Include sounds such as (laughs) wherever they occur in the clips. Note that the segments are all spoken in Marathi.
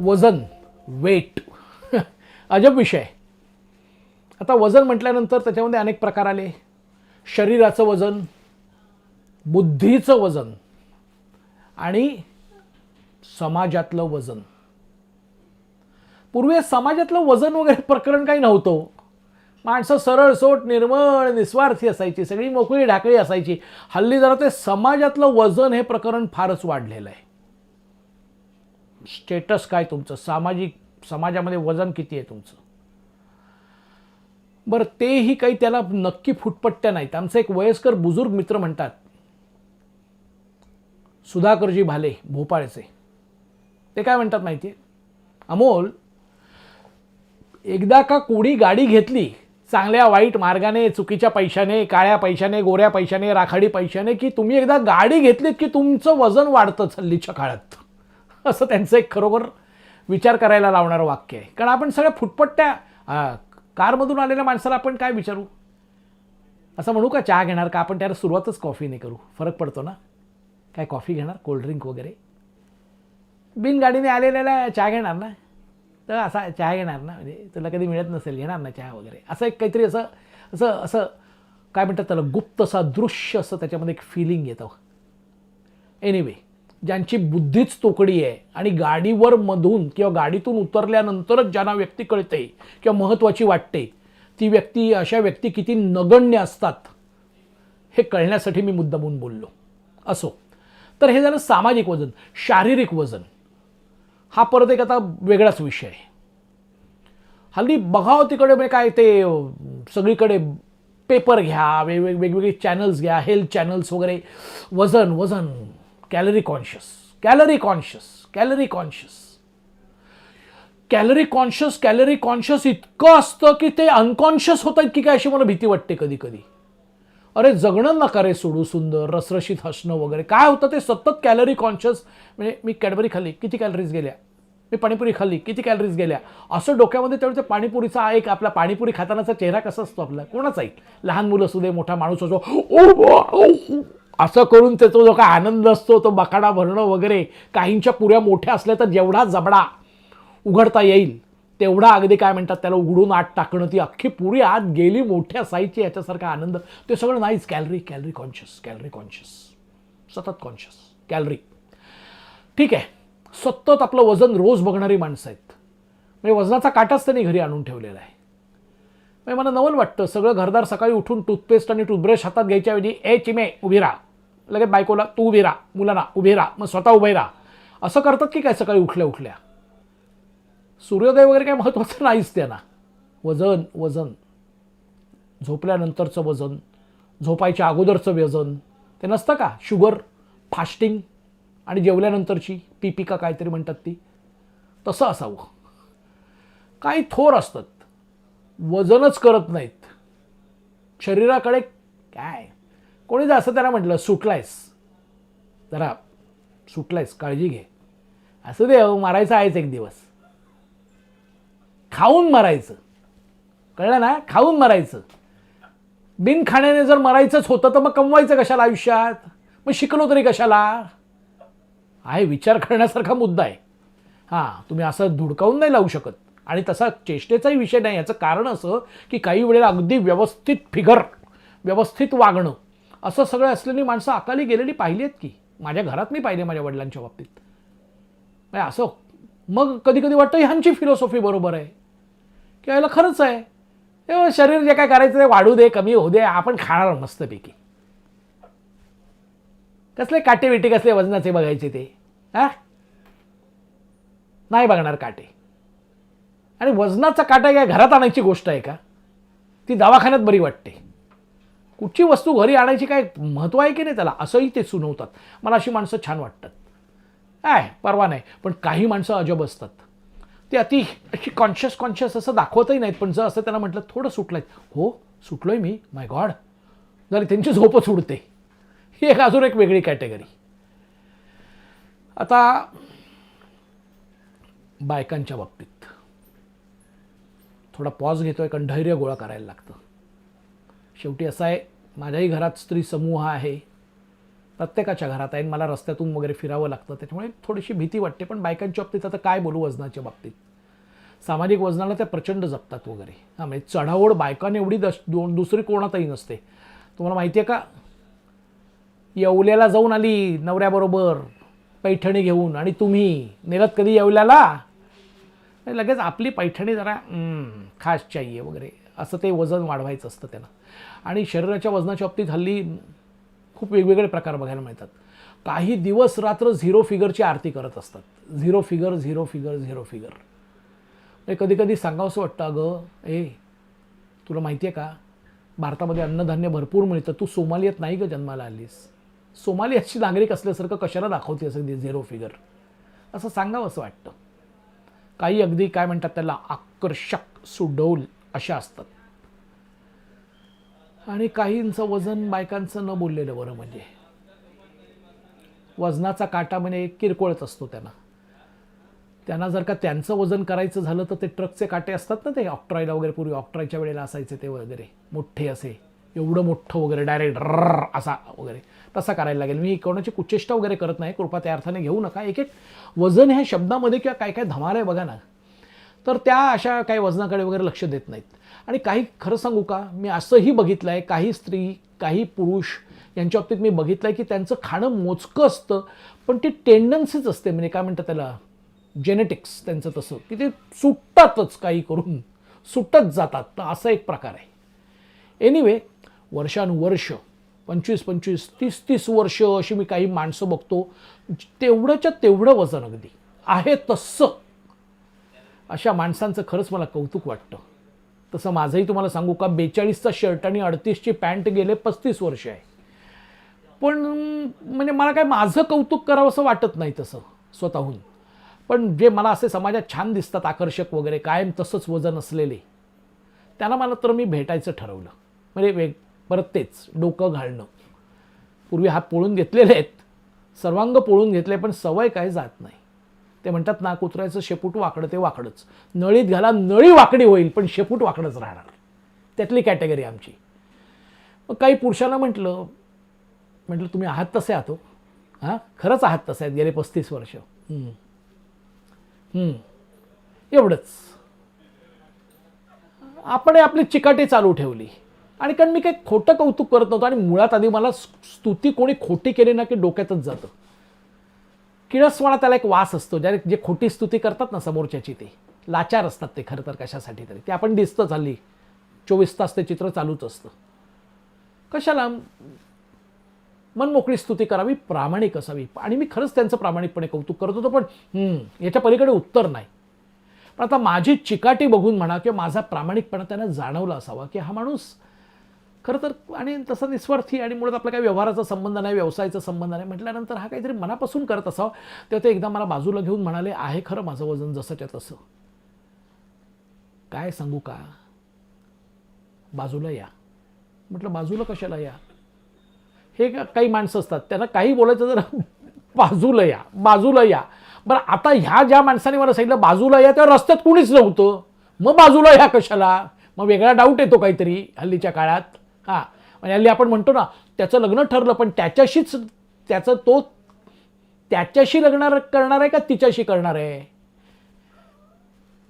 वजन वेट (laughs) अजब विषय. आता वजन म्हटल्यानंतर त्याच्यामध्ये अनेक प्रकार आले. शरीराचं वजन बुद्धीचं वजन आणि समाजातलं वजन. पूर्वी समाजातलं वजन वगैरे प्रकरण काही नव्हतं. माणसं सरळसोट निर्मळ निस्वार्थी असायची सगळी मोकळी ढाकळी असायची. हल्ली जरा ते समाजातलं वजन हे प्रकरण फारच वाढलेलं आहे. स्टेटस काय तुमचं? सामाजिक समाजामध्ये वजन किती आहे तुमचं? बरं तेही काही त्याला नक्की फुटपट्ट्या नाहीत. आमचे एक वयस्कर बुजुर्ग मित्र म्हणतात सुधाकरजी भाले भोपाळचे. ते काय म्हणतात माहिती आहे अमोल एकदा का कोणी गाडी घेतली चांगल्या वाईट मार्गाने चुकीच्या पैशाने काळ्या पैशाने गोऱ्या पैशाने राखाडी पैशाने की तुम्ही एकदा गाडी घेतलीत की तुमचं वजन वाढतं हल्लीच्या काळात. असं त्यांचं एक खरोखर विचार करायला लावणारं वाक्य आहे. कारण आपण सगळ्या फुटपट्ट्या कारमधून आलेल्या माणसाला आपण काय विचारू? असं म्हणू का चहा घेणार का? आपण त्याला सुरुवातच कॉफीने करू. फरक पडतो ना? काय कॉफी घेणार? कोल्ड्रिंक वगैरे? बिन गाडीने आलेल्याला चहा घेणार ना? तर असा चहा घेणार ना. म्हणजे तुला कधी मिळत नसेल घेणार ना चहा वगैरे. असं एक काहीतरी असं असं असं काय म्हणतात त्याला गुप्त असा दृश्य असं त्याच्यामध्ये एक फिलिंग येतं एनिवे ज्यांची बुद्धीच तोकडी आहे आणि गाडीवर मधून किंवा गाडीतून उतरल्यानंतरच ज्यांना व्यक्ती कळते किंवा महत्त्वाची वाटते ती व्यक्ती अशा व्यक्ती किती नगण्य असतात हे कळण्यासाठी मी मुद्दामून बोललो. असो. तर हे झालं सामाजिक वजन शारीरिक वजन. हा परत एक आता वेगळाच विषय आहे. हल्ली बघावं तिकडे म्हणजे काय ते सगळीकडे पेपर घ्या वेगवेग वेगवेगळे चॅनल्स घ्या हेल्थ चॅनल्स वगैरे. वजन वजन calorie conscious calorie conscious calorie conscious calorie conscious calorie conscious इतकं असतं की ते अनकॉन्शियस होत आहेत की काय अशी मला भीती वाटते कधी कधी अरे जगणं नका रे सोडू सुंदर रसरशीत हसणं वगैरे. काय होतं ते सतत कॅलरी कॉन्शियस म्हणजे मी कॅडबरी खाल्ली किती कॅलरीज गेल्या? मी पाणीपुरी खाल्ली किती कॅलरीज गेल्या? असं डोक्यामध्ये त्यावेळी ते पाणीपुरीचा एक आपला पाणीपुरी खातानाचा चेहरा कसा असतो आपला? कोणाचाही लहान मुलं असू दे मोठा माणूस असो ओ, असं करून त्याचा जो काय आनंद असतो तो बकाडा भरणं वगैरे काहींच्या पुऱ्या मोठ्या असल्या तर जेवढा जबडा उघडता येईल तेवढा अगदी काय म्हणतात त्याला उघडून आत टाकणं ती अख्खी पुरी आत गेली मोठ्या साईजची याच्यासारखा आनंद. ते सगळं नाहीच calorie calorie conscious calorie conscious सतत कॉन्शियस कॅलरी ठीक आहे. सतत आपलं वजन रोज बघणारी माणसं आहेत. म्हणजे वजनाचा काटाच त्यांनी घरी आणून ठेवलेला आहे. म्हणजे मला नवल वाटतं सगळं घरदार सकाळी उठून टूथपेस्ट आणि टूथब्रश हातात घ्यायच्या ऐवजी ए चिमे उभी राहा. लगेच बायकोला तू उभी राहा. मुलांना उभी राहा. मग स्वतः उभे राहा. असं करतात की काय सकाळी उठल्या उठल्या? सूर्योदय वगैरे काय महत्त्वाचं नाहीच त्यांना. वजन वजन. झोपल्यानंतरचं वजन झोपायच्या अगोदरचं वजन. ते नसतं का? शुगर फास्टिंग आणि जेवल्यानंतरची पिपिका काहीतरी म्हणतात ती तसं असावं. काही थोर असतात वजनच करत नाहीत. शरीराकडे काय? कोणी जर असं त्याला म्हटलं सुटलायस. जरा सुटलायस काळजी घे. असं दे अहो, मारायचं आहेच एक दिवस. खाऊन मरायचं. कळलं ना? खाऊन मरायचं. बिन खाण्याने जर मरायचंच होतं तर मग कमवायचं कशाला आयुष्यात? मग शिकलो तरी कशाला? आहे विचार करण्यासारखा मुद्दा आहे. हां तुम्ही असं धुडकावून नाही लावू शकत. आणि तसा चेष्टेचाही विषय नाही. याचं कारण असं की काही वेळेला अगदी व्यवस्थित फिगर व्यवस्थित वागणं असं सगळं असलेली माणसं अकाली गेलेली पाहिली आहेत की? माझ्या घरात मी पाहिले माझ्या वडिलांच्या बाबतीत. म्हणजे असं मग कधी कधी वाटतं ह्यांची फिलॉसॉफी बरोबर आहे. की याला खरंच आहे. हे शरीर जे काय करायचं ते वाढू दे कमी होऊ दे आपण खाणार मस्तपैकी. कसले काटेविटे कसले वजनाचे बघायचे ते? हा? नाही बघणार काटे. आणि वजनाचा काटा काय घरात आणायची गोष्ट आहे का? ती दवाखान्यात बरी वाटते. कुठची वस्तू घरी आणायची काय महत्त्व आहे की नाही त्याला? असंही ते सुनवतात. मला अशी माणसं छान वाटतात. काय परवा नाही पण काही माणसं अजब असतात. ते अति अशी कॉन्शियस कॉन्शियस असं दाखवतही नाहीत पण जर असं त्यांना म्हटलं थोडं सुटलंय. हो सुटलोय मी. माय गॉड जरी त्यांची झोपच उडते ही एक अजून एक वेगळी कॅटेगरी आता बायकांच्या बाबतीत. थोडा पॉज घेतोय कारण धैर्य गोळा करायला लागतं. शेवटी असं आहे माझ्याही घरात स्त्री समूह आहे. प्रत्येकाच्या घरात आहे मला रस्त्यातून वगैरे फिरावं लागतं. त्याच्यामुळे थोडीशी भीती वाटते पण बायकांच्या बाबतीत आता काय बोलू वजनाच्या बाबतीत? सामाजिक वजनाला त्या प्रचंड जपतात वगैरे. हां म्हणजे चढाओढ बायकाने एवढी दश दोन दुसरी कोणातही नसते. तुम्हाला माहिती आहे का? येवल्याला जाऊन आली नवऱ्याबरोबर. पैठणी घेऊन आणि तुम्ही नेलात कधी येवल्याला? लगेच आपली पैठणी जरा खास चाहिए वगैरे. असं ते वजन वाढवायचं असतं त्यांना. आणि शरीराच्या वजनाच्या बाबतीत हल्ली खूप वेगवेगळे प्रकार बघायला मिळतात. काही दिवस रात्र झिरो फिगरची आरती करत असतात. Zero figure zero figure zero figure. म्हणजे कधी कधी सांगावंसं वाटतं अगं ए तुला माहिती आहे का? भारतामध्ये अन्नधान्य भरपूर मिळतं. तू सोमालियात नाही ग जन्माला आलीस? सोमालियाची नागरिक असल्यासारखं कशाला दाखवते असं झिरो फिगर असं सांगावं असं वाटतं. काही अगदी काय म्हणतात त्याला आकर्षक सुडौल अशा असतात. आणि काहींचं वजन बायकांचं न बोललेलं बरं म्हणजे. वजनाचा काटा म्हणजे किरकोळच असतो त्यांना. त्यांना जर का त्यांचं वजन करायचं झालं तर ते ट्रकचे काटे असतात ना ते ऑक्ट्रॉयला वगैरे पूर्वी ऑक्ट्रॉयच्या वेळेला असायचे ते वगैरे मोठे असे. एवढं मोठं वगैरे डायरेक्ट रर असा वगैरे. तसा करायला लागेल. मी कोणाची कुचेष्टा वगैरे करत नाही. कृपा त्या अर्थाने घेऊ नका. एक एक वजन ह्या शब्दामध्ये किंवा काय काय धमाल आहे बघा ना तर त्या अशा काही वजनाकडे वगैरे लक्ष देत नाहीत. आणि काही खरं सांगू का? मी असंही बघितलं आहे काही स्त्री काही पुरुष यांच्या बाबतीत मी बघितलं आहे की त्यांचं खाणं मोजकं असतं पण ती टेंडन्सीच असते. म्हणजे काय म्हणतात त्याला? जेनेटिक्स त्यांचं तसं. की ते सुटतातच काही करून. सुटत जातात. तर असा एक प्रकार आहे. एनिवे वर्षानुवर्ष पंचवीस पंचवीस तीस तीस वर्ष अशी मी काही माणसं बघतो तेवढंच्या तेवढं वजन अगदी. आहे तसं. अशा माणसांचं खरंच मला कौतुक वाटतं. तसं माझंही तुम्हाला सांगू का बेचाळीसचा शर्ट आणि अडतीसची पॅन्ट गेले पस्तीस वर्ष आहे. पण म्हणजे मला काय माझं कौतुक करावं असं वाटत नाही तसं स्वतःहून. पण जे मला असे समाजात छान दिसतात आकर्षक वगैरे कायम तसंच वजन असलेले त्यांना मला तर मी भेटायचं ठरवलं. म्हणजे वेग परत तेच डोकं घालणं. पूर्वी हात पोळून घेतलेले आहेत सर्वांग पोळून घेतले पण सवय काय जात नाही. ते म्हणतात ना कुत्र्याचं शेपूट वाकडं ते वाकडंच. नळीत घाला नळी वाकडी होईल पण शेपूट वाकडंच राहणार. त्यातली कॅटेगरी आमची. मग काही पुरुषांना म्हटलं म्हटलं तुम्ही आहात तसे आहात हो. हां? खरंच आहात तसे आहेत गेले पस्तीस वर्ष. हम्म. एवढंच. आपण आपली चिकाटी चालू ठेवली. आणि कारण मी काही खोटं कौतुक करत नव्हतो आणि मुळात आधी मला स्तुती कोणी खोटी केली ना की डोक्यातच जातं. किळसवाणा त्याला एक वास असतो ज्या जे खोटी स्तुती करतात ना समोरच्याची ते. लाचार असतात ते खरं तर कशासाठी तरी. ते आपण दिसतं चालली चोवीस तास ते चित्र चालूच असतं. कशाला? मनमोकळी स्तुती करावी प्रामाणिक असावी. आणि मी खरंच त्यांचं प्रामाणिकपणे कौतुक करत होतो पण हम्म, याच्या पलीकडे उत्तर नाही. पण आता माझी चिकाटी बघून म्हणा किंवा माझा प्रामाणिकपणा त्यांना जाणवला असावा की हा माणूस खरं तर आणि तसा निस्वार्थी आणि मुळात आपला काही व्यवहाराचा संबंध नाही व्यवसायाचा संबंध नाही म्हटल्यानंतर हा काहीतरी मनापासून करत असावा. तेव्हा ते एकदा मला बाजूला घेऊन म्हणाले आहे खरं माझं वजन जसंच्या तसं. काय सांगू का? बाजूला या. म्हटलं बाजूला कशाला या? हे का- काही माणसं असतात त्यांना काही बोलायचं जर (laughs) बाजूला या बाजूला या. बरं आता ह्या ज्या माणसाने मला सांगितलं बाजूला या त्या रस्त्यात कुणीच नव्हतं. मग बाजूला या कशाला? मग वेगळा डाऊट येतो काहीतरी हल्लीच्या काळात. हां. म्हणजे हल्ली आपण म्हणतो ना त्याचं लग्न ठरलं पण त्याच्याशीच त्याचं तो त्याच्याशी लग्न करणार आहे का तिच्याशी करणार आहे?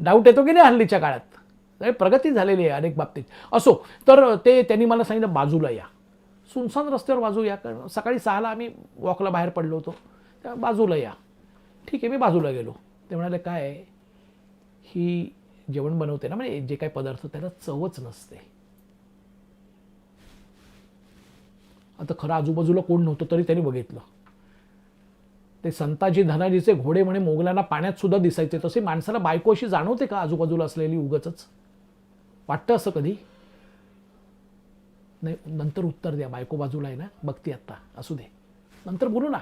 डाऊट येतो की नाही हल्लीच्या काळात? प्रगती झालेली आहे अनेक बाबतीत. असो तर ते त्यांनी मला सांगितलं बाजूला या. सुनसान रस्त्यावर बाजू या. कारण सकाळी सहाला आम्ही वॉकला बाहेर पडलो होतो. त्या बाजूला या. ठीक आहे मी बाजूला गेलो. ते म्हणाले काय ही जेवण बनवते ना म्हणजे जे काही पदार्थ त्याला चवच नसते. आता खरं आजूबाजूला कोण नव्हतं तरी त्यांनी बघितलं. ते संताजी धनाजीचे घोडे म्हणे मोगलांना पाण्यात सुद्धा दिसायचे तसे माणसाला बायको अशी जाणवते का आजूबाजूला असलेली उगच वाटतं असं कधी? नाही नंतर उत्तर द्या. बायको बाजूला आहे ना? बघते आत्ता असू दे. नंतर बोलू ना.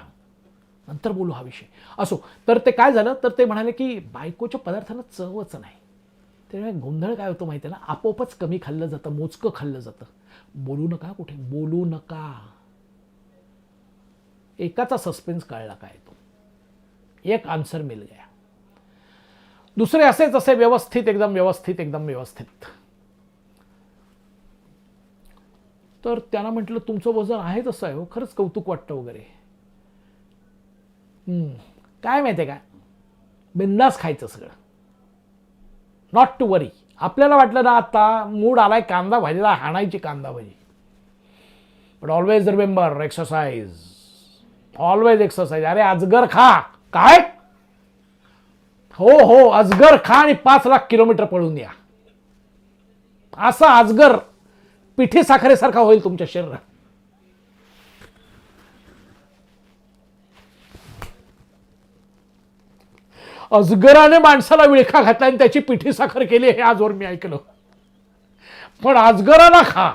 नंतर बोलू हा विषय. असो तर ते काय झालं? तर ते म्हणाले की बायकोच्या पदार्थांना चवच नाही. त्यामुळे गोंधळ काय होतो माहिती आहे ना? आपोआपच कमी खाल्लं जातं मोजकं खाल्लं जातं. बोलू नका कुठे बोलू नका. एकाचा सस्पेन्स कळला काय तो एक आन्सर मिल गया. दुसरे असेच असे व्यवस्थित एकदम व्यवस्थित एकदम व्यवस्थित. तर त्यांना म्हटलं तुमचं वजन आहे तसं आहे हो खरंच कौतुक वाटतं वगैरे. हम्म, काय माहिती आहे का? बिंदास खायचं सगळं. नॉट टू वरी आपल्याला वाटलं ना आता मूड आलाय कांदा भाजीला हाणायची कांदा भाजी. But always remember exercise always exercise अरे अजगर खा. काय? हो हो अजगर खा आणि पाच लाख किलोमीटर पळून या. असा अजगर पिठी साखरेसारखा होईल तुमच्या शरीरात. अजगराने माणसाला विळखा घातला आणि त्याची पिठी साखर केली हे आजवर मी ऐकलं. पण अजगराला खा.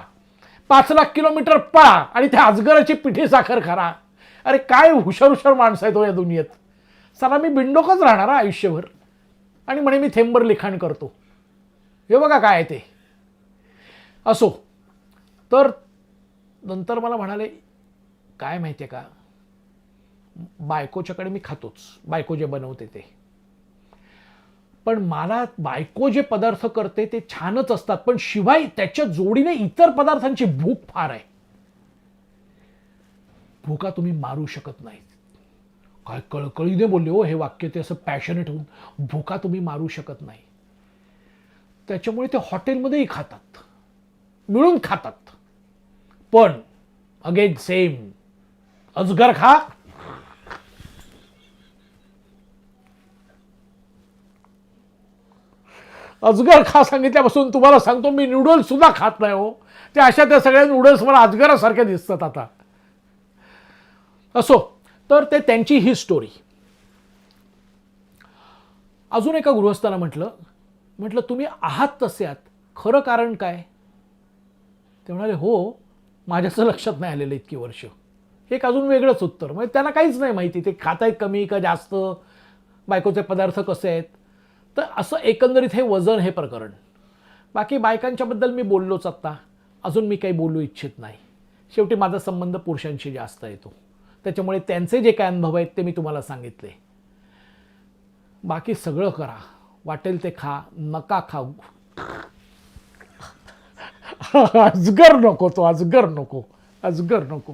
पाच लाख किलोमीटर पळा आणि त्या अजगराची पिठी साखर खरा. अरे काय हुशार हुशार माणसं आहेत हो या दुनियेत. चला मी बिंडोकच राहणार आयुष्यभर. आणि म्हणे मी थेंबर लिखाण करतो. हे बघा काय आहे ते. असो. तर नंतर मला म्हणाले काय माहिती आहे का? बायकोच्याकडे मी खातोच. बायको जे बनवते ते. पण मला बायको जे पदार्थ करते ते छानच असतात. पण शिवाय त्याच्या जोडीने इतर पदार्थांची भूक फार आहे. भूका तुम्ही मारू शकत नाही काय कळकळीने बोलले हो हे वाक्य ते असं पॅशनेट होऊन. भूका तुम्ही मारू शकत नाही. त्याच्यामुळे ते हॉटेलमध्येही खातात. मिळून खातात. पण अगेन सेम अजगर खा अजगर खा सांगितल्यापासून तुम्हाला सांगतो मी नूडल्स सुद्धा खात नाही हो. त्या अशा त्या सगळ्या नूडल्स मला अजगरासारख्या दिसतात आता. असो तर ते त्यांची ही स्टोरी अजून एका गृहस्थानं म्हटलं म्हटलं तुम्ही आहात तसे आहात. खरं कारण काय? ते म्हणाले हो माझ्याचं लक्षात नाही आलेलं इतकी वर्ष. हे एक अजून वेगळंच उत्तर. म्हणजे त्यांना काहीच नाही माहिती ते खात आहेत कमी का जास्त बायकोचे पदार्थ कसे आहेत. तर असं एकंदरीत हे वजन हे प्रकरण. बाकी बायकांच्याबद्दल मी बोललोच आत्ता. अजून मी काही बोलू इच्छित नाही. शेवटी माझा संबंध पुरुषांशी जास्त येतो त्याच्यामुळे त्यांचे जे काय अनुभव आहेत ते मी तुम्हाला सांगितले. बाकी सगळं करा. वाटेल ते खा नका खाऊ. (laughs) अजगर नको तो अजगर नको अजगर नको.